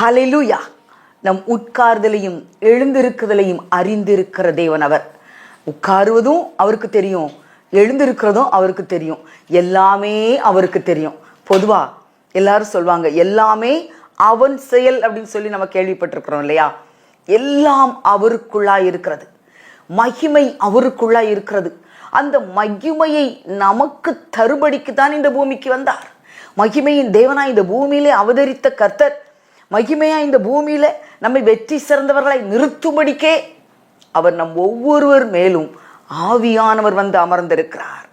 ஹலிலுயா நம் உட்கார்தலையும் எழுந்திருக்குதலையும் அறிந்திருக்கிற தேவன் அவர். உட்காருவதும் அவருக்கு தெரியும் எழுந்திருக்கிறதும் அவருக்கு தெரியும் எல்லாமே அவருக்கு தெரியும். பொதுவாக எல்லாரும் சொல்லுவாங்க எல்லாமே அவன் செயல் அப்படின்னு சொல்லி நம்ம கேள்விப்பட்டிருக்கிறோம் இல்லையா? எல்லாம் அவருக்குள்ளா இருக்கிறது. மகிமை அவருக்குள்ளா இருக்கிறது. அந்த மகிமையை நமக்கு தருபடிக்கு தான் இந்த பூமிக்கு வந்தார். மகிமையின் தேவனா இந்த பூமியிலே அவதரித்த கர்த்தர் மகிமையா இந்த பூமியில நம்மை வெற்றி சிறந்தவர்களை நிறுத்தும்படிக்கே அவர் நம் ஒவ்வொருவர் மேலும் ஆவியானவர் வந்து அமர்ந்திருக்கிறார்.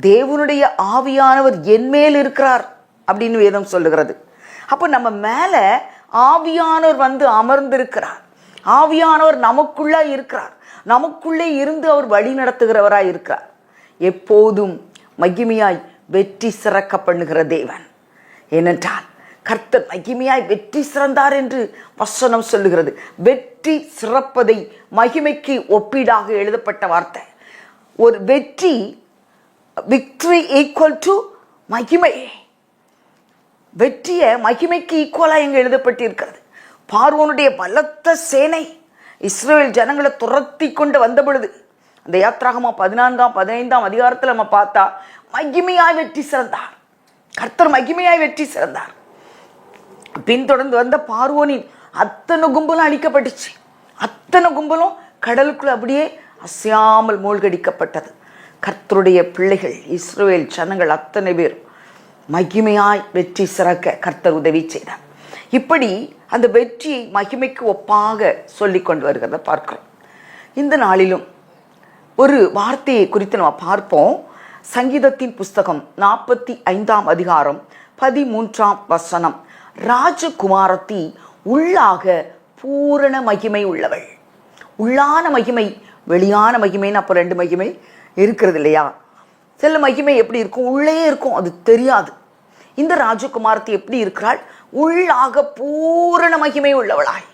தேவனுடைய ஆவியானவர் என் மேல் இருக்கிறார் அப்படின்னு வேதம் சொல்லுகிறது. அப்போ நம்ம மேல ஆவியானவர் வந்து அமர்ந்திருக்கிறார். ஆவியானவர் நமக்குள்ள இருக்கிறார். நமக்குள்ளே இருந்து அவர் வழி நடத்துகிறவராக இருக்கிறார். எப்போதும் மகிமையாய் வெற்றி சிறக்க பண்ணுகிற தேவன். ஏனென்றால் கர்த்தர் மகிமையாய் வெற்றி சிறந்தார் என்று வசனம் சொல்லுகிறது. வெற்றி சிறப்பதை மகிமைக்கு ஒப்பீடாக எழுதப்பட்ட வார்த்தை. ஒரு வெற்றி விக்டரி ஈக்குவல் டு மகிமை. வெற்றியை மகிமைக்கு ஈக்குவலாக இங்கே எழுதப்பட்டிருக்கிறது. பார்வோனுடைய பலத்த சேனை இஸ்ரேல் ஜனங்களை துரத்தி கொண்டு வந்த பொழுது அந்த யாத்திராகமா பதினான்காம் பதினைந்தாம் அதிகாரத்தில் நம்ம பார்த்தா மகிமையாய் வெற்றி சிறந்தார். கர்த்தர் மகிமையாய் வெற்றி சிறந்தார். பின்தொடர்ந்து வந்த பார்வோனின் அத்தனை கும்பலும் அழிக்கப்பட்டுச்சு. அத்தனை கும்பலும் கடலுக்குள் அப்படியே அசையாமல் மூழ்கடிக்கப்பட்டது. கர்த்தருடைய பிள்ளைகள் இஸ்ரேல் ஜனங்கள் அத்தனை பேர் மகிமையாய் வெற்றி சிறக்க கர்த்தர் உதவி செய்தார். இப்படி அந்த வெற்றி மகிமைக்கு ஒப்பாக சொல்லி கொண்டு வருகிறத பார்க்கிறோம். இந்த நாளிலும் ஒரு வார்த்தையை குறித்து நம்ம பார்ப்போம். சங்கீதத்தின் புஸ்தகம் நாற்பத்தி ஐந்தாம் அதிகாரம் பதிமூன்றாம் வசனம். ராஜகுமாரத்தி உள்ளாக பூரண மகிமை உள்ளவள். உள்ளான மகிமை வெளியான மகிமைன்னு அப்போ ரெண்டு மகிமை இருக்கிறது இல்லையா? சில மகிமை எப்படி இருக்கும்? உள்ளே இருக்கும் அது தெரியாது. இந்த ராஜகுமாரத்தி எப்படி இருக்கிறாள்? உள்ளாக பூரண மகிமை உள்ளவளாய்.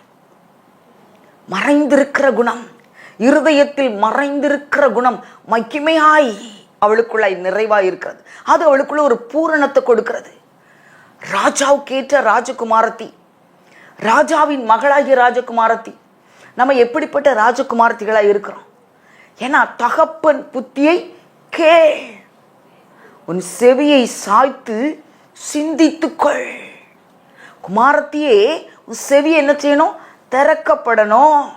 மறைந்திருக்கிற குணம் இருதயத்தில் மறைந்திருக்கிற குணம் மகிமையாய் அவளுக்குள்ளாய் நிறைவாய் இருக்கிறது. அது அவளுக்குள்ள ஒரு பூரணத்தை கொடுக்கிறது. ராஜாவுக்கேற்ற ராஜகுமாரத்தி. ராஜாவின் மகளாகிய ராஜகுமாரத்தி. நம்ம எப்படிப்பட்ட ராஜகுமாரத்திகளாக இருக்கிறோம்? ஏன்னா தகப்பன் புத்தியை கேள். உன் செவியை சாய்த்து சிந்தித்துக்கொள். குமாரத்தியே உன் செவியை என்ன செய்யணும்? திறக்கப்படணும்.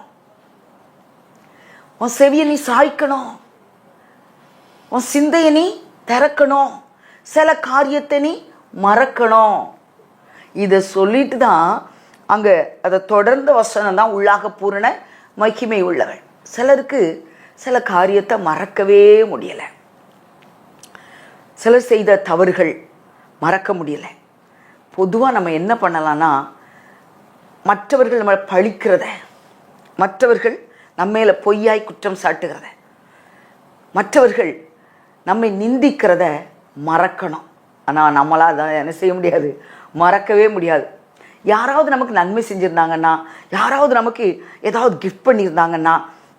உன் செவியை நீ சாய்க்கணும். உன் சிந்தையை நீ திறக்கணும். சில காரியத்தை நீ மறக்கணும். இதை சொல்லிட்டு தான் அங்கே அதை தொடர்ந்த வசனம் தான் உள்ளாக பூரண மகிமை உள்ளவள் சிலருக்கு சில காரியத்தை மறக்கவே முடியலை. சிலர் செய்த தவறுகள் மறக்க முடியலை. பொதுவாக நம்ம என்ன பண்ணலாம்னா மற்றவர்கள் நம்ம பழிக்கிறத மற்றவர்கள் நம்ம மேலே பொய்யாய் குற்றம் சாட்டுகிறத மற்றவர்கள் நம்மை நிந்திக்கிறத மறக்கணும். ஆனால் நம்மளால் அதை என்ன செய்ய முடியாது. மறக்கவே முடியாது. யாராவது நமக்கு நன்மை செஞ்சுருந்தாங்கன்னா யாராவது நமக்கு ஏதாவது கிஃப்ட் பண்ணியிருந்தாங்கன்னா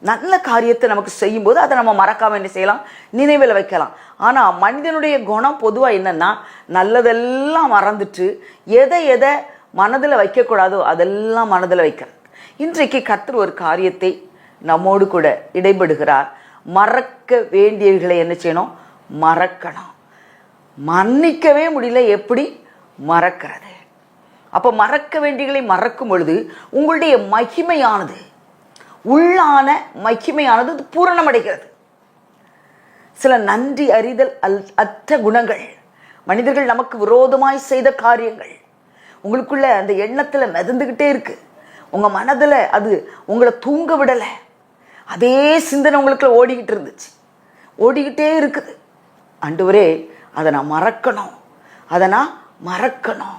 நல்ல காரியத்தை நமக்கு செய்யும்போது அதை நம்ம மறக்காமல் என்ன செய்யலாம்? நினைவில் வைக்கலாம். ஆனால் மனிதனுடைய குணம் பொதுவாக என்னென்னா நல்லதெல்லாம் மறந்துட்டு எதை எதை மனதில் வைக்கக்கூடாதோ அதெல்லாம் மனதில் வைக்கிறது இன்றைக்கு கத்தர் ஒரு காரியத்தை நம்மோடு கூட இடைபடுகிறார் மறக்க வேண்டியவைகளை என்ன செய்யணும்? மறக்கணும் மன்னிக்கவே முடியல எப்படி? மறக்கிறது. அப்போ மறக்க வேண்டியகளை மறக்கும் பொழுது உங்களுடைய மகிமையானது உள்ளான மகிமையானது அது பூரணமடைகிறது. சில நன்றி அறிதல் அல் அற்ற குணங்கள் மனிதர்கள் நமக்கு விரோதமாய் செய்த காரியங்கள் உங்களுக்குள்ள அந்த எண்ணத்தில் மிதந்துக்கிட்டே இருக்கு. உங்கள் மனதில் அது உங்களை தூங்க விடலை. அதே சிந்தனை உங்களுக்குள்ள ஓடிக்கிட்டு இருந்துச்சு. ஓடிக்கிட்டே இருக்குது. ஆண்டவரே அதை நான் மறக்கணும். அதை நான் மறக்கணும்.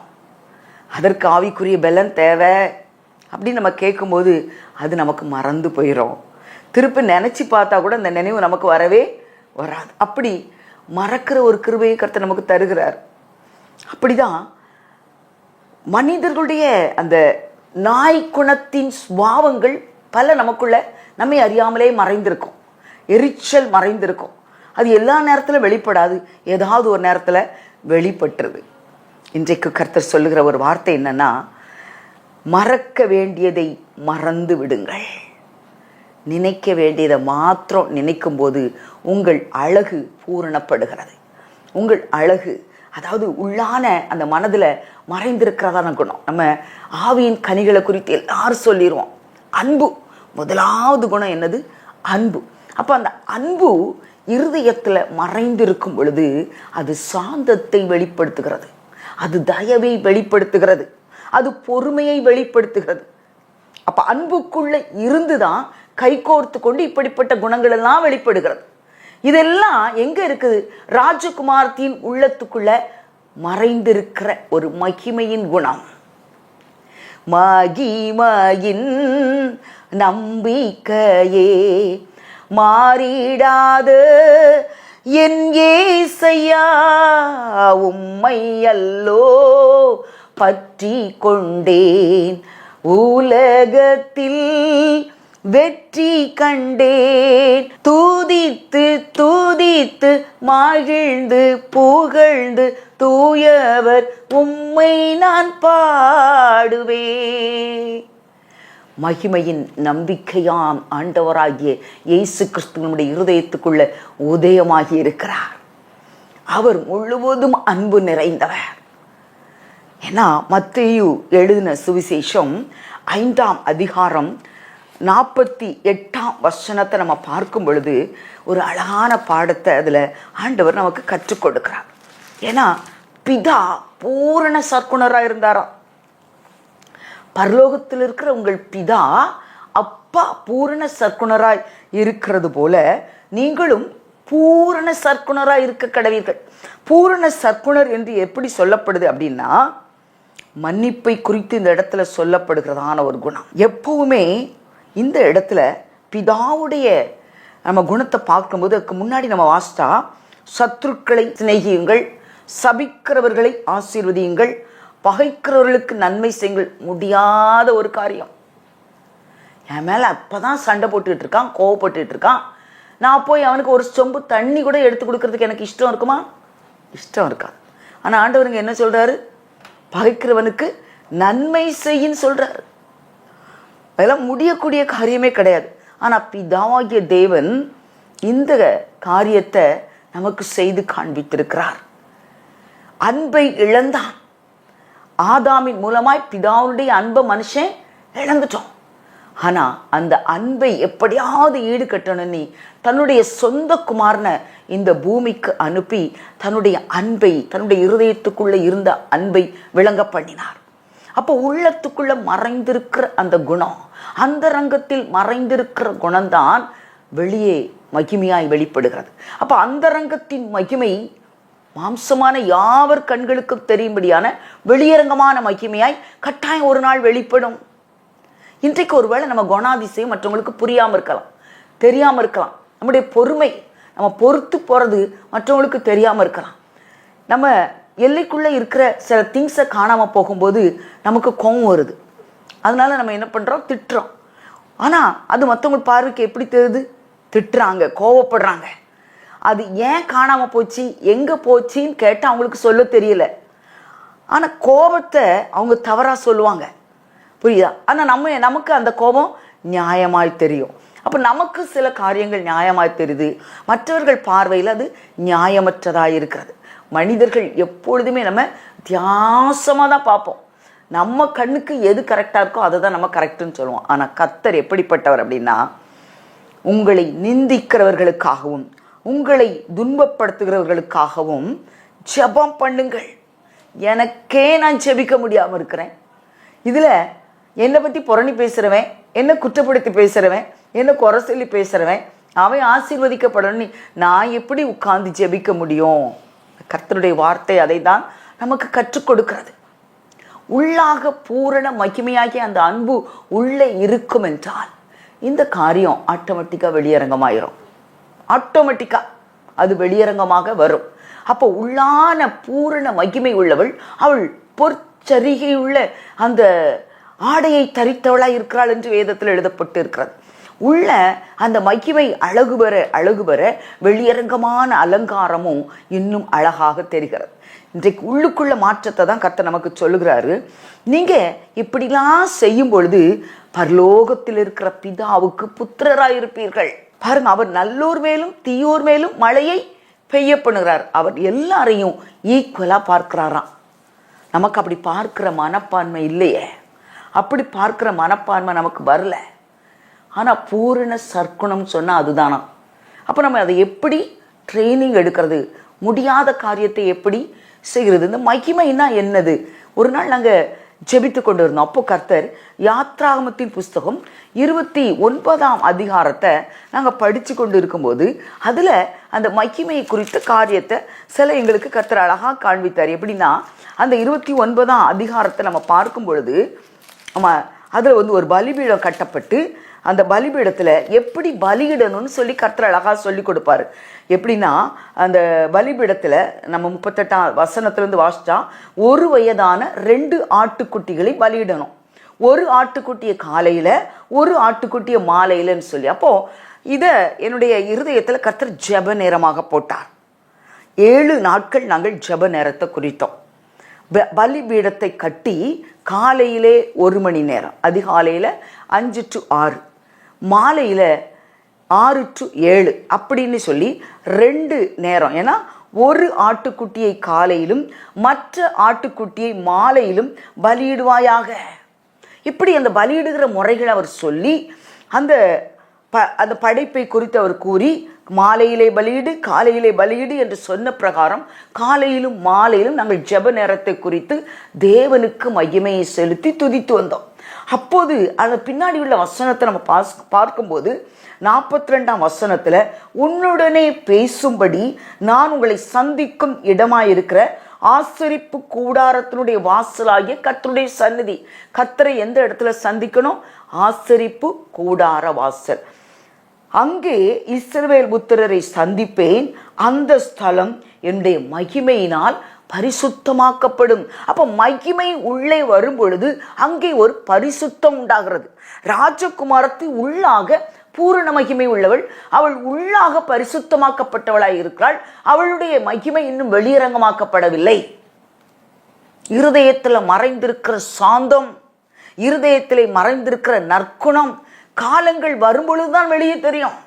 அதற்கு ஆவிக்குரிய பலன் தேவை. அப்படின்னு நம்ம கேட்கும்போது அது நமக்கு மறந்து போயிடும் திருப்பி நினச்சி பார்த்தா கூட அந்த நினைவு நமக்கு வரவே வராது. அப்படி மறக்கிற ஒரு கிருபையை கருத்தை நமக்கு தருகிறார். அப்படிதான் மனிதர்களுடைய அந்த நாய் குணத்தின் சுபாவங்கள் பல நமக்குள்ள நம்மை அறியாமலே மறைந்திருக்கும். எரிச்சல் மறைந்திருக்கும். அது எல்லா நேரத்திலும் வெளிப்படாது. ஏதாவது ஒரு நேரத்தில் வெளிப்பட்டுருது. இன்றைக்கு கர்த்தர் சொல்லுகிற ஒரு வார்த்தை என்னன்னா மறக்க வேண்டியதை மறந்து விடுங்கள். நினைக்க வேண்டியதை மாத்திரம் நினைக்கும் போது உங்கள் அழகு பூரணப்படுகிறது. உங்கள் அழகு அதாவது உள்ளான அந்த மனதில் மறைந்திருக்கிறதான குணம். நம்ம ஆவியின் கனிகளை குறித்து எல்லாரும் சொல்லிடுவோம் அன்பு முதலாவது குணம் என்னது? அன்பு. அப்போ அந்த அன்பு இருதயத்தில் மறைந்திருக்கும் பொழுது அது சாந்தத்தை வெளிப்படுத்துகிறது. அது தயவை வெளிப்படுத்துகிறது. அது பொறுமையை வெளிப்படுத்துகிறது. அப்போ அன்புக்குள்ளே இருந்துதான் கைகோர்த்து கொண்டு இப்படிப்பட்ட குணங்கள் எல்லாம் வெளிப்படுகிறது. இதெல்லாம் எங்கே இருக்குது? ராஜகுமார்த்தியின் உள்ளத்துக்குள்ள மறைந்திருக்கிற ஒரு மகிமையின் குணம். மகிமையின் நம்பிக்கையே மாறிடாது. என் ஏசையா உம்மை அல்லோ பற்றி கொண்டேன் உலகத்தில் வெற்றி கண்டேன். தூதித்து தூதித்து மகிழ்ந்து புகழ்ந்து தூயவர் உம்மை நான் பாடுவேன். மகிமையின் நம்பிக்கையாம் ஆண்டவராகிய இயேசு கிறிஸ்துவனுடைய இருதயத்துக்குள்ள உதயமாகி இருக்கிறார். அவர் முழுவதும் அன்பு நிறைந்தவர். ஏன்னா மத்தேயு எழுதின சுவிசேஷம் ஐந்தாம் அதிகாரம் நாற்பத்தி எட்டாம் வசனத்தை நம்ம பார்க்கும் பொழுது ஒரு அழகான பாடத்தை அதில் ஆண்டவர் நமக்கு கற்றுக் கொடுக்கிறார். ஏன்னா பிதா பூரண சர்க்குணராக இருந்தாராம் பரலோகத்தில் இருக்கிற உங்கள் பிதா அப்பா பூரண சர்க்குணராய் இருக்கிறது போல நீங்களும் பூரண சர்க்குணராய் இருக்க கடவீர்கள். பூரண சர்க்குணர் என்று எப்படி சொல்லப்படுது அப்படின்னா மன்னிப்பை குறித்து இந்த இடத்துல சொல்லப்படுகிறதான ஒரு குணம். எப்பவுமே இந்த இடத்துல பிதாவுடைய நம்ம குணத்தை பார்க்கும்போது அதுக்கு முன்னாடி நம்ம வாசித்தா சத்துருக்களை சிநேகியுங்கள் சபிக்கிறவர்களை ஆசீர்வதியுங்கள் பகைக்கிறவர்களுக்கு நன்மை செய்யுங்கள். முடியாத ஒரு காரியம். என் மேலே அப்போ தான் சண்டை போட்டுக்கிட்டு இருக்கான் கோவப்பட்டுட்டு இருக்கான். நான் போய் அவனுக்கு ஒரு சொம்பு தண்ணி கூட எடுத்து கொடுக்கறதுக்கு எனக்கு இஷ்டம் இருக்குமா? இஷ்டம் இருக்காது. ஆனால் ஆண்டவருங்க என்ன சொல்கிறாரு பகைக்கிறவனுக்கு நன்மை செய்யின்னு சொல்கிறாரு அதெல்லாம் முடியக்கூடிய காரியமே கிடையாது. ஆனால் பிதாவாகிய தேவன் இந்த காரியத்தை நமக்கு செய்து காண்பித்திருக்கிறார். அன்பை இழந்தான். ஆதாமின் மூலமாய் பிதாவுடைய அன்பை மனுஷன் இழந்துட்டோம் ஆனால் அந்த அன்பை எப்படியாவது ஈடுகட்டணும்னு தன்னுடைய சொந்த குமாரனை இந்த பூமிக்கு அனுப்பி தன்னுடைய அன்பை தன்னுடைய இருதயத்துக்குள்ளே இருந்த அன்பை விளங்க பண்ணினார். அப்போ உள்ளத்துக்குள்ளே மறைந்திருக்கிற அந்த குணம் அந்த ரங்கத்தில் மறைந்திருக்கிற குணம்தான் வெளியே மகிமையாய் வெளிப்படுகிறது. அப்போ அந்த ரங்கத்தின் மகிமை மாம்சமான யாவர் கண்களுக்கும் தெரியும்படியான வெளியரங்கமான மகிமையாய் கட்டாயம் ஒரு நாள் வெளிப்படும். இன்றைக்கு ஒருவேளை நம்ம குணாதிசயம் மற்றவங்களுக்கு புரியாமல் இருக்கலாம். தெரியாமல் இருக்கலாம். நம்முடைய பொறுமை நம்ம பொறுத்து போகிறது மற்றவங்களுக்கு தெரியாமல் இருக்கலாம். நம்ம எல்லைக்குள்ளே இருக்கிற சில திங்ஸை காணாமல் போகும்போது நமக்கு கோவம் வருது. அதனால நம்ம என்ன பண்ணுறோம் திட்டுறோம். ஆனால் அது மற்றவங்க பார்வைக்கு எப்படி தெரியுது? திட்டுறாங்க கோவப்படுறாங்க. அது ஏன் காணாமல் போச்சு? எங்கே போச்சுன்னு கேட்டால் அவங்களுக்கு சொல்ல தெரியல. ஆனால் கோபத்தை அவங்க தவறாக சொல்லுவாங்க. புரியுதா? ஆனால் நம்ம நமக்கு அந்த கோபம் நியாயமாய் தெரியும். அப்போ நமக்கு சில காரியங்கள் நியாயமாய் தெரியுது. மற்றவர்கள் பார்வையில் அது நியாயமற்றதாக இருக்கிறது. மனிதர்கள் எப்பொழுதுமே நம்ம வித்தியாசமாக தான் பார்ப்போம். நம்ம கண்ணுக்கு எது கரெக்டாக இருக்கோ அதை தான் நம்ம கரெக்டுன்னு சொல்லுவோம். ஆனால் கத்தர் எப்படிப்பட்டவர் அப்படின்னா உங்களை நிந்திக்கிறவர்களுக்காகவும் உங்களை துன்பப்படுத்துகிறவர்களுக்காகவும் ஜெபம் பண்ணுங்கள். எனக்கே நான் ஜெபிக்க முடியாமல் இருக்கிறேன். இதில் என்னை பற்றி புரணி பேசுகிறவன் என்னை குற்றப்படுத்தி பேசுகிறவன் என்ன குறை சொல்லி பேசுகிறவன் அவன் ஆசீர்வதிக்கப்படணும் நான் எப்படி உட்கார்ந்து ஜெபிக்க முடியும்? கர்த்தருடைய வார்த்தை அதை தான் நமக்கு கற்றுக் கொடுக்கிறது. உள்ளாக பூரண மகிமையாகிய அந்த அன்பு உள்ளே இருக்கும் என்றால் இந்த காரியம் ஆட்டோமேட்டிக்காக வெளியரங்கமாயிரும். ஆட்டோமேட்டிக்காக அது வெளியரங்கமாக வரும். அப்போ உள்ளான பூரண மகிமை உள்ளவள் அவள் பொற்சரிகையுள்ள அந்த ஆடையை தரித்தவளாக இருக்கிறாள் என்று வேதத்தில் எழுதப்பட்டு இருக்கிறது உள்ள அந்த மகிமை அழகு பெற அழகு பெற வெளியரங்கமான அலங்காரமும் இன்னும் அழகாக தெரிகிறது. இன்றைக்கு உள்ளுக்குள்ள மாற்றத்தை தான் கத்தை நமக்கு சொல்லுகிறாரு. நீங்க இப்படிலாம் செய்யும் பொழுது பரலோகத்தில் இருக்கிற பிதாவுக்கு புத்திரராயிருப்பீர்கள். பாருங்க அவர் நல்லோர் மேலும் தீயோர் மேலும் மழையை பெய்ய பண்ணுகிறார். அவர் எல்லாரையும் ஈக்குவலாக பார்க்கிறாராம். நமக்கு அப்படி பார்க்குற மனப்பான்மை இல்லையே. அப்படி பார்க்கிற மனப்பான்மை நமக்கு வரல. ஆனால் பூரண சர்க்குணம் சொன்னால் அதுதானா? அப்போ நம்ம அதை எப்படி ட்ரைனிங் எடுக்கிறது? முடியாத காரியத்தை எப்படி செய்கிறது? இந்த மகிமைன்னா என்னது? ஒரு நாள் நாங்கள் ஜெபித்து கொண்டிருந்தோம். அப்போ கர்த்தர் யாத்ராகமத்தின் புஸ்தகம் இருபத்தி ஒன்பதாம் அதிகாரத்தை நாங்கள் படித்து கொண்டு இருக்கும்போது அதில் அந்த மகிமையை குறித்த காரியத்தை சில எங்களுக்கு கர்த்தர் அழகாக காண்பித்தார். எப்படின்னா அந்த இருபத்தி ஒன்பதாம் அதிகாரத்தை நம்ம பார்க்கும் பொழுது நம்ம அதில் வந்து ஒரு பலிபீடம் கட்டப்பட்டு அந்த பலிபீடத்தில் எப்படி பலியிடணும்னு சொல்லி கர்த்தர் அழகாக சொல்லி கொடுப்பாரு. எப்படின்னா அந்த பலிபீடத்தில் நம்ம முப்பத்தெட்டாம் வசனத்துலேருந்து வாசித்தா ஒரு வயதான ரெண்டு ஆட்டுக்குட்டிகளை பலியிடணும். ஒரு ஆட்டுக்குட்டியை காலையில் ஒரு ஆட்டுக்குட்டியை மாலையிலன்னு சொல்லி. அப்போது இதை என்னுடைய இருதயத்தில் கர்த்தர் ஜெப நேரமாக போட்டார். ஏழு நாட்கள் நாங்கள் ஜெப நேரத்தை குறித்தோம். பலிபீடத்தை கட்டி காலையிலே ஒரு மணி நேரம் அதிகாலையில் அஞ்சு டு ஆறு. மாலையில் ஆறு டு ஏழு அப்படின்னு சொல்லி ரெண்டு நேரம். ஏன்னா ஒரு ஆட்டுக்குட்டியை காலையிலும் மற்ற ஆட்டுக்குட்டியை மாலையிலும் பலியிடுவாயாக. இப்படி அந்த பலியிடுகிற முறைகளை அவர் சொல்லி அந்த ப அந்த படைப்பை குறித்து அவர் கூறி மாலையிலே பலியிடு காலையிலே பலியிடு என்று சொன்ன பிரகாரம் காலையிலும் மாலையிலும் நாங்கள் ஜெப நேரத்தை குறித்து தேவனுக்கு மையமையை செலுத்தி துதித்து வந்தோம். அப்போது அந்த பின்னாடி உள்ள வசனத்தை நம்ம பாஸ் பார்க்கும்போது நாற்பத்தி ரெண்டாம் வசனத்தில் உன்னுடனே பேசும்படி நான் உங்களை சந்திக்கும் இடமாயிருக்கிற ஆசரிப்பு கூடாரத்தினுடைய வாசலாகிய கத்தருடைய சந்நிதி. கத்தரை எந்த இடத்துல சந்திக்கணும்? ஆசரிப்பு கூடார வாசல். அங்கே இஸ்ரவேல் புத்திரரை சந்திப்பேன். அந்த ஸ்தலம் என்னுடைய மகிமையினால் பரிசுத்தமாக்கப்படும். அப்போ மகிமை உள்ளே வரும் பொழுது அங்கே ஒரு பரிசுத்தம் உண்டாகிறது. ராஜகுமாரத்து உள்ளாக பூரண மகிமை உள்ளவள். அவள் உள்ளாக பரிசுத்தமாக்கப்பட்டவளாய் இருக்கிறாள். அவளுடைய மகிமை இன்னும் வெளியரங்கமாக்கப்படவில்லை. இருதயத்தில் மறைந்திருக்கிற சாந்தம் இருதயத்திலே மறைந்திருக்கிற நற்குணம் காலங்கள் வரும்பொழுதுதான் வெளியே தெரியும்.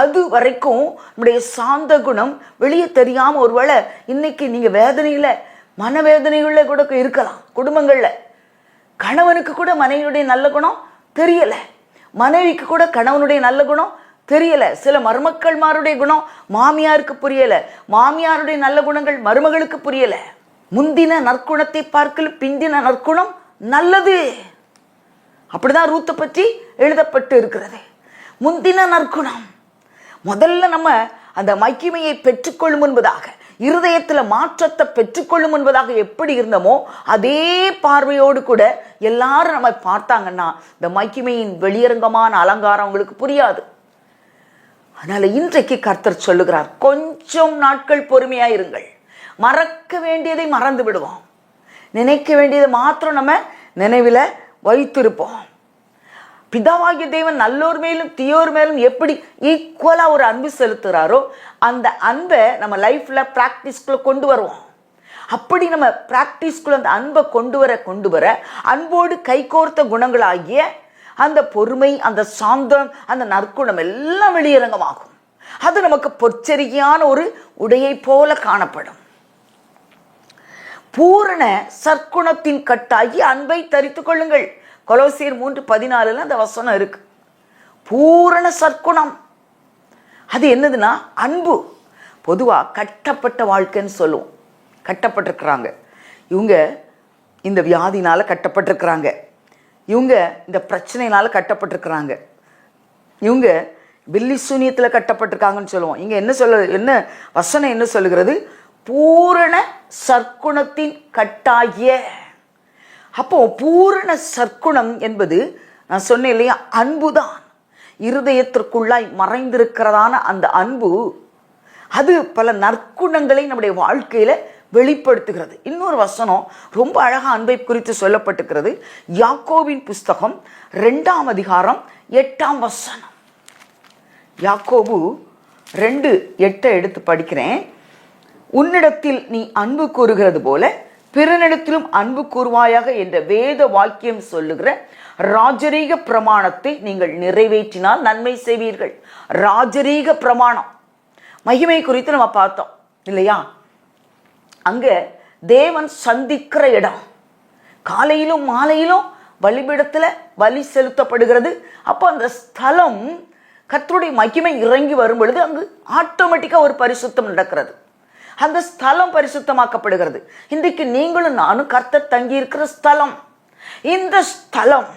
அது வரைக்கும் நம்முடைய சாந்த குணம் வெளியே தெரியாம ஒருவேளை இன்னைக்கு நீங்க வேதனையில மனவேதனைகள்ல கூட இருக்கலாம் குடும்பங்கள்ல. கணவனுக்கு கூட மனைவியுடைய நல்ல குணம் தெரியல. மனைவிக்கு கூட கணவனுடைய நல்ல குணம் தெரியல. சில மருமக்கள்மாருடைய குணம் மாமியாருக்கு புரியல. மாமியாருடைய நல்ல குணங்கள் மருமகளுக்கு புரியல. முந்தின நற்குணத்தை பார்க்கல பிந்தின நற்குணம் நல்லது. அப்படிதான் ரூத்தை பற்றி எழுதப்பட்டு இருக்கிறது. முந்தின நற்குணம். முதல்ல நம்ம அந்த மகிமையை பெற்றுக்கொள்ளும் என்பதாக இருதயத்தில் மாற்றத்தை பெற்றுக்கொள்ளும் என்பதாக எப்படி இருந்தோமோ அதே பார்வையோடு கூட எல்லாரும் நம்ம பார்த்தாங்கன்னா இந்த மகிமையின் வெளியரங்கமான அலங்காரம் அவங்களுக்கு புரியாது. அதனால இன்றைக்கு கர்த்தர் சொல்லுகிறார் கொஞ்சம் நாட்கள் பொறுமையா இருங்கள் மறக்க வேண்டியதை மறந்து விடுவோம். நினைக்க வேண்டியதை மாத்திரம் நம்ம நினைவில் வைத்திருப்போம். பிதாவாகிய தேவன் நல்லோர் மேலும் தீயோர் மேலும் எப்படி ஈக்குவலாக ஒரு அன்பு செலுத்துகிறாரோ அந்த அன்பை நம்ம லைஃப்பில் ப்ராக்டிஸ்குள்ளே கொண்டு வருவோம். அப்படி நம்ம ப்ராக்டிஸ்குள்ளே அந்த அன்பை கொண்டு வர கொண்டு வர அன்போடு கைகோர்த்த குணங்களாகிய அந்த பொறுமை அந்த சாந்தம் அந்த நற்குணம் எல்லாம் வெளியரங்கமாகும். அது நமக்கு பொச்சரிக்கையான ஒரு உடையை போல காணப்படும். பூரண சற்குணத்தின் கட்டாகி அன்பை தரித்து கொள்ளுங்கள். கொலோசியர் மூன்று பதினாலுல அந்த வசனம் இருக்கு. பூரண சற்குணம். அது என்னதுன்னா அன்பு. பொதுவாக கட்டப்பட்ட வாழ்க்கைன்னு சொல்லுவோம். கட்டப்பட்டிருக்கிறாங்க. இவங்க இந்த வியாதினால் கட்டப்பட்டிருக்கிறாங்க. இவங்க இந்த பிரச்சனையினால் கட்டப்பட்டிருக்கிறாங்க. இவங்க வில்லி சூனியத்தில் கட்டப்பட்டிருக்காங்கன்னு சொல்லுவோம். இங்கே என்ன சொல்ல என்ன வசனம் என்ன சொல்லுகிறது? பூரண சற்குணத்தின் கட்டாகிய அப்போ பூரண சற்குணம் என்பது நான் சொன்னேன் இல்லையா? அன்புதான். இருதயத்திற்குள்ளாய் மறைந்திருக்கிறதான அந்த அன்பு அது பல நற்குணங்களை நம்முடைய வாழ்க்கையில வெளிப்படுத்துகிறது. இன்னொரு வசனம் ரொம்ப அழகாக அன்பை குறித்து சொல்லப்பட்டுக்கிறது யாக்கோவின் புஸ்தகம் ரெண்டாம் அதிகாரம் எட்டாம் வசனம். யாக்கோபு ரெண்டு எட்டை எடுத்து படிக்கிறேன். உன்னிடத்தில் நீ அன்பு கூறுகிறது போல பிறனிடத்திலும் அன்பு கூறுவாயாக என்ற வேத வாக்கியம் சொல்லுகிற ராஜரீக பிரமாணத்தை நீங்கள் நிறைவேற்றினால் நன்மை செய்வீர்கள். ராஜரீக பிரமாணம். மகிமை குறித்து நம்ம பார்த்தோம் இல்லையா? அங்க தேவன் சந்திக்கிற இடம். காலையிலும் மாலையிலும் பலிபீடத்துல வலி செலுத்தப்படுகிறது. அப்போ அந்த ஸ்தலம் கத்தருடைய மகிமை இறங்கி வரும் பொழுது அங்கு ஆட்டோமேட்டிக்காக ஒரு பரிசுத்தம் நடக்கிறது. அந்த ஸ்தலம் பரிசுத்தமாக்கப்படுகிறது. இன்றைக்கு நீங்களும் நானும் கர்த்தர் தங்கி இருக்கிற ஸ்தலம். இந்த ஸ்தலம்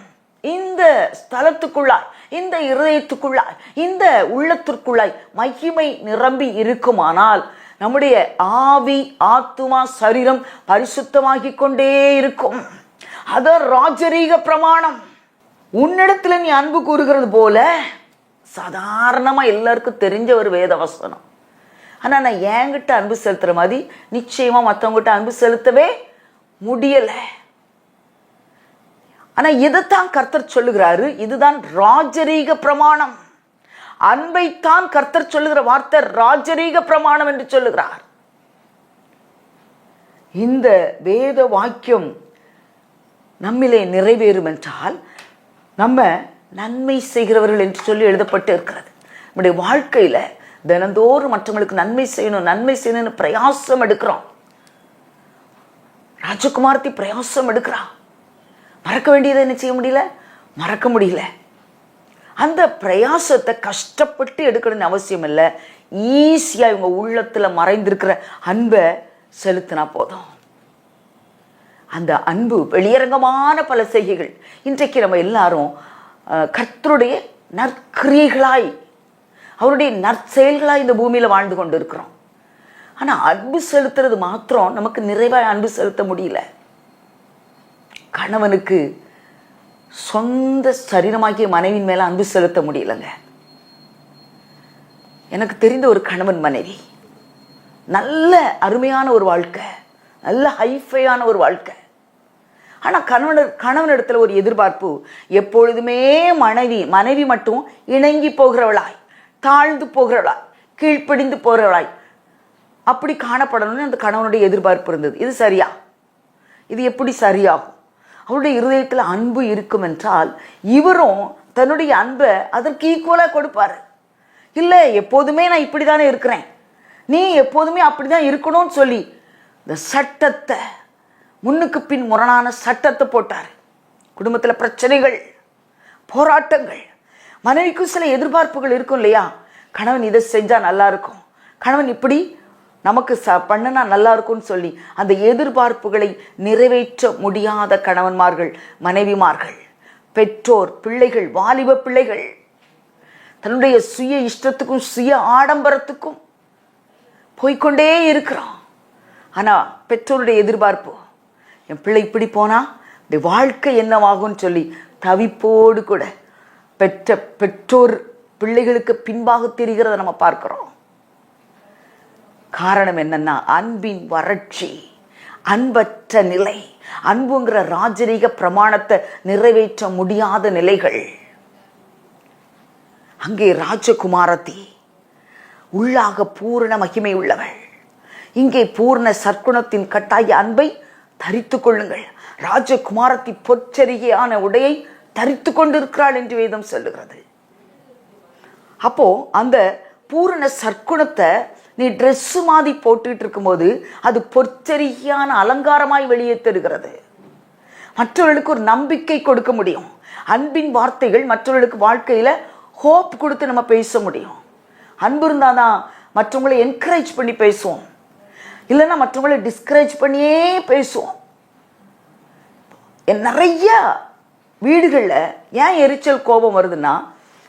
இந்த ஸ்தலத்துக்குள்ளாய் இந்த இருதயத்துக்குள்ளாய் இந்த உள்ளத்திற்குள்ளாய் மகிமை நிரம்பி இருக்குமானால் நம்முடைய ஆவி ஆத்துமா சரீரம் பரிசுத்தமாகி கொண்டே இருக்கும். அது ராஜரீக பிரமாணம். உன்னிடத்துல நீ அன்பு கூறுகிறது போல சாதாரணமா எல்லாருக்கும் தெரிஞ்ச ஒரு வேத வசனம் ஆனா நான் என்கிட்ட அன்பு செலுத்துற மாதிரி நிச்சயமா மற்றவங்ககிட்ட அன்பு செலுத்தவே முடியலை. ஆனா இதைத்தான் கர்த்தர் சொல்லுகிறாரு? இதுதான் ராஜரீக பிரமாணம். அன்பைத்தான் கர்த்தர் சொல்லுகிற வார்த்தை ராஜரீக பிரமாணம் என்று சொல்லுகிறார். இந்த வேத வாக்கியம் நம்மிலே நிறைவேறும் என்றால் நம்ம நன்மை செய்கிறவர்கள் என்று சொல்லி எழுதப்பட்டு இருக்கிறது. நம்முடைய வாழ்க்கையில தினந்தோறும் மற்றவங்களுக்கு நன்மை செய்யணும் நன்மை செய்யணும்னு பிரயாசம் எடுக்கிறோம். ராஜகுமார்த்தி பிரயாசம் எடுக்கிறான் மறக்க வேண்டியதை என்ன செய்ய முடியல? மறக்க முடியல. அந்த பிரயாசத்தை கஷ்டப்பட்டு எடுக்கணும்னு அவசியம் இல்லை. ஈஸியாக இவங்க உள்ளத்தில் மறைந்திருக்கிற அன்பை செலுத்தினா போதும். அந்த அன்பு வெளியரங்கமான பல செய்கைகள். இன்றைக்கு நம்ம எல்லாரும் கர்த்தருடைய நற்கிரியைகளாய் அவருடைய நற்செயல்களாக இந்த பூமியில் வாழ்ந்து கொண்டு இருக்கிறோம் ஆனால் அன்பு செலுத்துறது மாத்திரம் நமக்கு நிறைவாக அன்பு செலுத்த முடியல. கணவனுக்கு சொந்த சரீரமாகிய மனைவியின் மேலே அன்பு செலுத்த முடியலங்க. எனக்கு தெரிந்த ஒரு கணவன் மனைவி. நல்ல அருமையான ஒரு வாழ்க்கை. நல்ல ஹைஃபையான ஒரு வாழ்க்கை. ஆனால் கணவன் கணவன் ஒரு எதிர்பார்ப்பு எப்பொழுதுமே மனைவி மனைவி மட்டும் இணங்கி போகிறவளாய். தாழ்ந்து போகிறவளாய் கீழ்ப்பிடிந்து போகிறவளாய். அப்படி காணப்படணும்னு அந்த கணவனுடைய எதிர்பார்ப்பு இருந்தது. இது சரியா? இது எப்படி சரியாகும்? அவருடைய இருதயத்தில் அன்பு இருக்கும் என்றால் இவரும் தன்னுடைய அன்பை அதற்கு ஈக்குவலாக கொடுப்பார். இல்லை எப்போதுமே நான் இப்படி தானே இருக்கிறேன். நீ எப்போதுமே அப்படி தான் இருக்கணும்னு சொல்லி இந்த சட்டத்தை முன்னுக்கு பின் முரணான சட்டத்தை போட்டார். குடும்பத்தில் பிரச்சனைகள் போராட்டங்கள் மனைவிக்கும் சில எதிர்பார்ப்புகள் இருக்கும் இல்லையா? கணவன் இதை செஞ்சால் நல்லா இருக்கும். கணவன் இப்படி நமக்கு ச பண்ணுனா நல்லா இருக்கும்னு சொல்லி அந்த எதிர்பார்ப்புகளை நிறைவேற்ற முடியாத கணவன்மார்கள் மனைவிமார்கள் பெற்றோர் பிள்ளைகள் வாலிப பிள்ளைகள் தன்னுடைய சுய இஷ்டத்துக்கும் சுய ஆடம்பரத்துக்கும் போய்க்கொண்டே இருக்கிறான். ஆனால் பெற்றோருடைய எதிர்பார்ப்பு என் பிள்ளை இப்படி போனா இந்த வாழ்க்கை என்னவாகும்னு சொல்லி தவிப்போடு கூட பெற்ற பெற்றோர் பிள்ளைகளுக்கு பின்பாக தெரிகிறத நம்ம பார்க்கிறோம். காரணம் என்னன்னா அன்பின் வறட்சி அன்பற்ற நிலை அன்புங்கிற ராஜரீக பிரமாணத்தை நிறைவேற்ற முடியாத நிலைகள். அங்கே ராஜகுமாரத்தி உள்ளாக பூரண மகிமை உள்ளவள். இங்கே பூர்ண சற்குணத்தின் கட்டாய அன்பை தரித்து கொள்ளுங்கள். ராஜகுமாரத்தி பொற்சரிகையான உடையை தரித்து கொண்டிருக்கிறாள் என்று வேதம் சொல்லுகிறது. அப்போ அந்த பூரண சற்குணத்தை நீ ட்ரெஸ்ஸு மாதிரி போட்டுக்கிட்டு இருக்கும்போது அது பொற்சரியான அலங்காரமாய் வெளியே தருகிறது. மற்றவர்களுக்கு ஒரு நம்பிக்கை கொடுக்க முடியும். அன்பின் வார்த்தைகள் மற்றவர்களுக்கு வாழ்க்கையில் ஹோப் கொடுத்து நம்ம பேச முடியும். அன்பு இருந்தாதான் மற்றவங்களை என்கரேஜ் பண்ணி பேசுவோம். இல்லைன்னா மற்றவங்களை டிஸ்கரேஜ் பண்ணியே பேசுவோம். நிறையா வீடுகளில் ஏன் எரிச்சல் கோபம் வருதுன்னா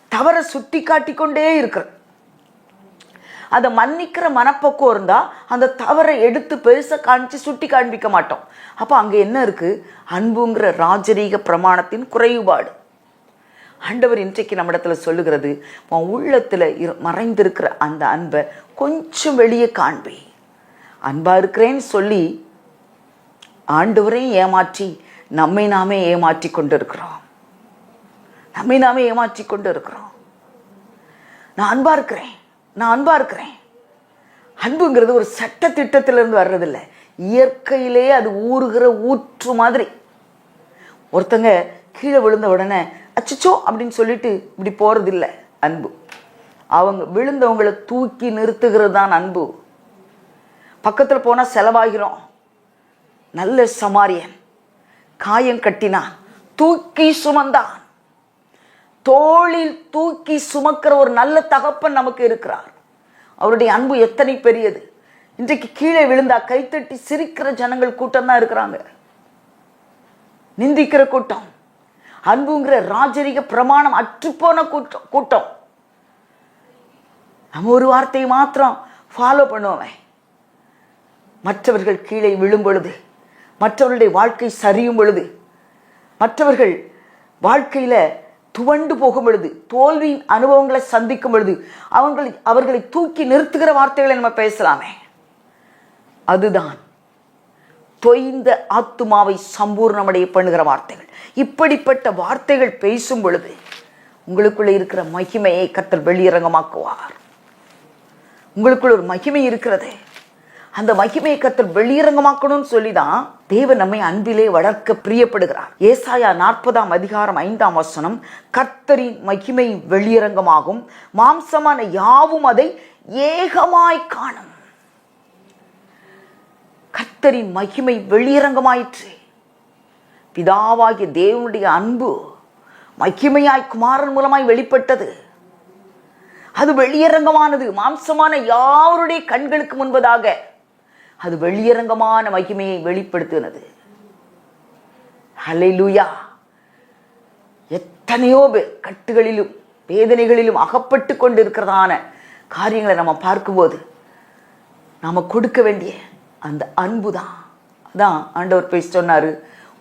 தவறை சுட்டி காட்டிக்கொண்டே இருக்கிறது அதை மன்னிக்கிற மனப்பக்குவம் இருந்தா அந்த தவறை எடுத்து பெருசாக காமிச்சு சுட்டி காண்பிக்க மாட்டோம். அப்போ அங்க என்ன இருக்கு? அன்புங்கிற ராஜரீக பிரமாணத்தின் குறைபாடு. ஆண்டவர் இன்றைக்கு நம்ம இடத்துல சொல்லுகிறது உன் உள்ளத்துல இரு- மறைந்திருக்கிற அந்த அன்பை கொஞ்சம் வெளியே காண்பி. அன்பா இருக்கிறேன்னு சொல்லி ஆண்டவரையும் ஏமாற்றி நம்மை நாமே ஏமாற்றி கொண்டு இருக்கிறோம் நம்மை நாமே ஏமாற்றி கொண்டு இருக்கிறோம் நான் அன்பா இருக்கிறேன். நான் அன்பா இருக்கிறேன். அன்புங்கிறது ஒரு சட்ட திட்டத்திலிருந்து வர்றதில்லை. இயற்கையிலே அது ஊறுகிற ஊற்று மாதிரி. ஒருத்தங்க கீழே விழுந்த உடனே அச்சச்சோ! அப்படின்னு சொல்லிட்டு இப்படி போறதில்ல அன்பு. அவங்க விழுந்தவங்களை தூக்கி நிறுத்துகிறது தான் அன்பு. பக்கத்தில் போனால் செலவாகிறோம். நல்ல சமாரியன். காயம் கட்டினான் தூக்கி சுமந்தான். தோளில் தூக்கி சுமக்கிற ஒரு நல்ல தகப்பன் நமக்கு இருக்கிறார். அவருடைய அன்பு எத்தனை பெரியது. இன்றைக்கு கீழே விழுந்தா கைத்தட்டி சிரிக்கிற ஜனங்கள் கூட்டம் தான் இருக்கிறாங்க. நிந்திக்கிற கூட்டம். அன்புங்கிற ராஜரிக பிரமாணம் அற்றுப்போன கூட்டம் கூட்டம். நம்ம ஒரு வார்த்தையை மாத்திரம் ஃபாலோ பண்ணுவோமே. மற்றவர்கள் கீழே விழும் பொழுது மற்றவர்களுடைய வாழ்க்கை சரியும் பொழுது மற்றவர்கள் வாழ்க்கையில் துவண்டு போகும் பொழுது தோல்வியின் அனுபவங்களை சந்திக்கும் பொழுது அவங்களை அவர்களை தூக்கி நிறுத்துகிற வார்த்தைகளை நம்ம பேசலாமே. அதுதான் தொய்ந்த ஆத்துமாவை சம்பூர்ணமடைய பண்ணுகிற வார்த்தைகள். இப்படிப்பட்ட வார்த்தைகள் பேசும் பொழுது உங்களுக்குள்ளே இருக்கிற மகிமையை கத்தர் வெளியரங்கமாக்குவார். உங்களுக்குள்ள ஒரு மகிமை இருக்கிறது. அந்த மகிமையை கத்தர் வெளியரங்கமாக்கணும்னு சொல்லி தான் தேவன் நம்மை அன்பிலே வளர்க்க பிரியப்படுகிறார். ஏசாயா நாற்பதாம் அதிகாரம் ஐந்தாம் வசனம் கர்த்தரின் மகிமை வெளியரங்கமாகும். மாம்சமான யாவும் அதை ஏகமாய் காணும். கர்த்தரின் மகிமை வெளியரங்கமாயிற்று. பிதாவாகிய தேவனுடைய அன்பு மகிமையாய் குமாரன் மூலமாய் வெளிப்பட்டது. அது வெளியரங்கமானது. மாம்சமான யாருடைய கண்களுக்கு முன்பதாக அது வெளியரங்கமான மகிமையை வெளிப்படுத்தினது. ஹalleluya எத்தனையோ பேர் கட்டுகளிலும் வேதனைகளிலும் அகப்பட்டு கொண்டிருக்கிறதான காரியங்களை நம்ம பார்க்கும்போது நாம் கொடுக்க வேண்டிய அந்த அன்பு தான் அதான் ஆண்டவர் பேசி சொன்னார்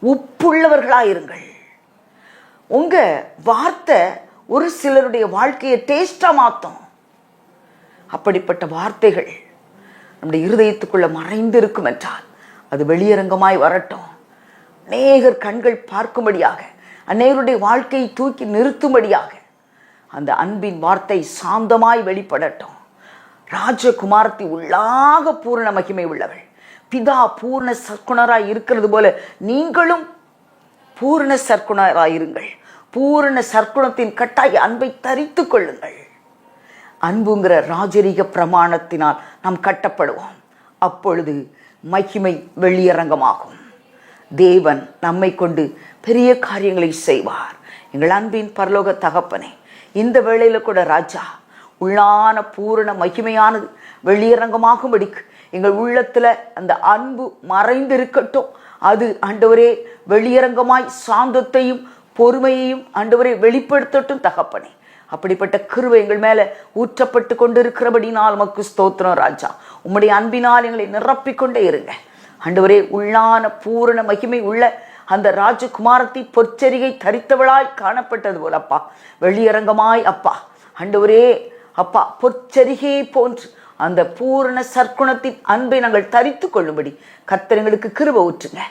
உப்புள்ளவர்களாக இருங்கள் உங்கள் வார்த்தை ஒரு சிலருடைய வாழ்க்கையை டேஸ்டாக மாற்றும் அப்படிப்பட்ட வார்த்தைகள் நம்முடைய இருதயத்துக்குள்ள மறைந்து இருக்கும் என்றால் அது வெளியரங்கமாய் வரட்டும். அநேகர் கண்கள் பார்க்கும்படியாக அநேகருடைய வாழ்க்கையை தூக்கி நிறுத்தும்படியாக அந்த அன்பின் வார்த்தை சாந்தமாய் வெளிப்படட்டும். ராஜகுமாரத்தி உள்ளாக பூரண மகிமை உள்ளவள். பிதா பூர்ண சற்குணராய் இருக்கிறது போல நீங்களும் பூரண சற்குணராயிருங்கள். பூரண சர்க்குணத்தின் கட்டாய அன்பை தரித்து கொள்ளுங்கள். அன்புங்கிற ராஜரீக பிரமாணத்தினால் நாம் கட்டப்படுவோம். அப்பொழுது மகிமை வெளியரங்கமாகும். தேவன் நம்மை கொண்டு பெரிய காரியங்களை செய்வார். எங்கள் அன்பின் பரலோக தகப்பனே இந்த வேளையில் கூட ராஜா உள்ளான பூரண மகிமையானது வெளியரங்கமாகும்படிக்கு எங்கள் உள்ளத்தில் அந்த அன்பு மறைந்திருக்கட்டும். அது ஆண்டவரே வெளியரங்கமாய் சாந்தத்தையும் பொறுமையையும் ஆண்டவரே வெளிப்படுத்தட்டும் தகப்பனே. அப்படிப்பட்ட கிருவை எங்கள் மேல ஊற்றப்பட்டு கொண்டிருக்கிறபடினால் மக்கு ஸ்தோத்திரம் ராஜா. உம்முடைய அன்பினால் எங்களை நிரப்பிக்கொண்டே இருங்க. ஆண்டவரே உள்ளான பூரண மகிமை உள்ள அந்த ராஜகுமாரத்தை பொற்சரிகை தரித்தவளாய் காணப்பட்டது போல அப்பா. வெளியரங்கமாய் அப்பா. ஆண்டவரே அப்பா பொற்சரிகையை போன்று அந்த பூரண சற்குணத்தின் அன்பை நாங்கள் தரித்து கொள்ளும்படி கர்த்தர் கிருப ஊற்றுங்க.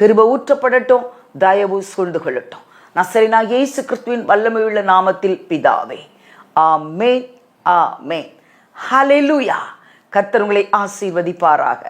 கிருப ஊற்றப்படட்டும் தயவு சூழ்ந்து கொள்ளட்டும். நசரினா இயேசு கிறிஸ்துவின் வல்லமையுள்ள நாமத்தில் பிதாவே. ஆமென் ஆமென். ஹலெலுயா கர்த்தர் உங்களை ஆசீர்வதிப்பாராக.